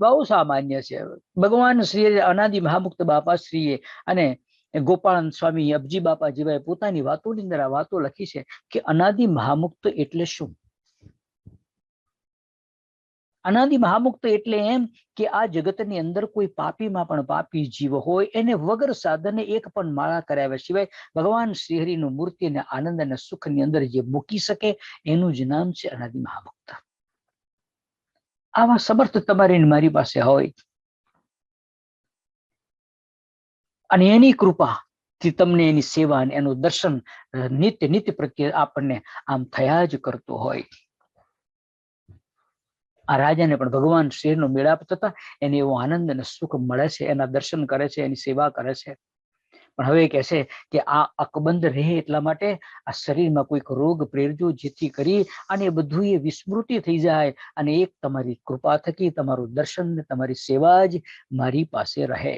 બહુ સામાન્ય છે. ભગવાન શ્રી અનાદિ મહામુક્ત બાપા શ્રીએ અને ગોપાલ સ્વામી અબજી બાપા જેવાએ પોતાની વાતોની અંદર આ વાતો લખી છે કે અનાદિ મહામુક્ત એટલે શું? અનાદિ મહામુક્ત એટલે એમ કે આ જગતની અંદર કોઈ પાપીમાં પણ પાપી જીવ હોય, એને વગર સાધને એક પણ માળા કરાવ્યા સિવાય ભગવાન શ્રીહરિનું મૂર્તિ અને આનંદ અને સુખની અંદર જે મૂકી શકે, એનું જ નામ છે અનાદિ મહામુક્ત. આવા સમર્થ તમારી મારી પાસે હોય. અને એની કૃપા થી તમને એની સેવા અને એનું દર્શન નિત્ય નિત્ય પ્રત્યે આપણને આમ થયા જ કરતો હોય. આ રાજાને પણ ભગવાન શેરનો મેળાપ થતા એને એવો આનંદ અને સુખ મળે છે. એના દર્શન કરે છે, એની સેવા કરે છે. પણ હવે કહે છે કે આ અકબંધ રહે એટલા માટે આ શરીરમાં કોઈક રોગ પ્રેરજો જેથી કરી અને બધું એ વિસ્મૃતિ થઈ જાય અને એક તમારી કૃપા થકી તમારું દર્શન તમારી સેવા જ મારી પાસે રહે.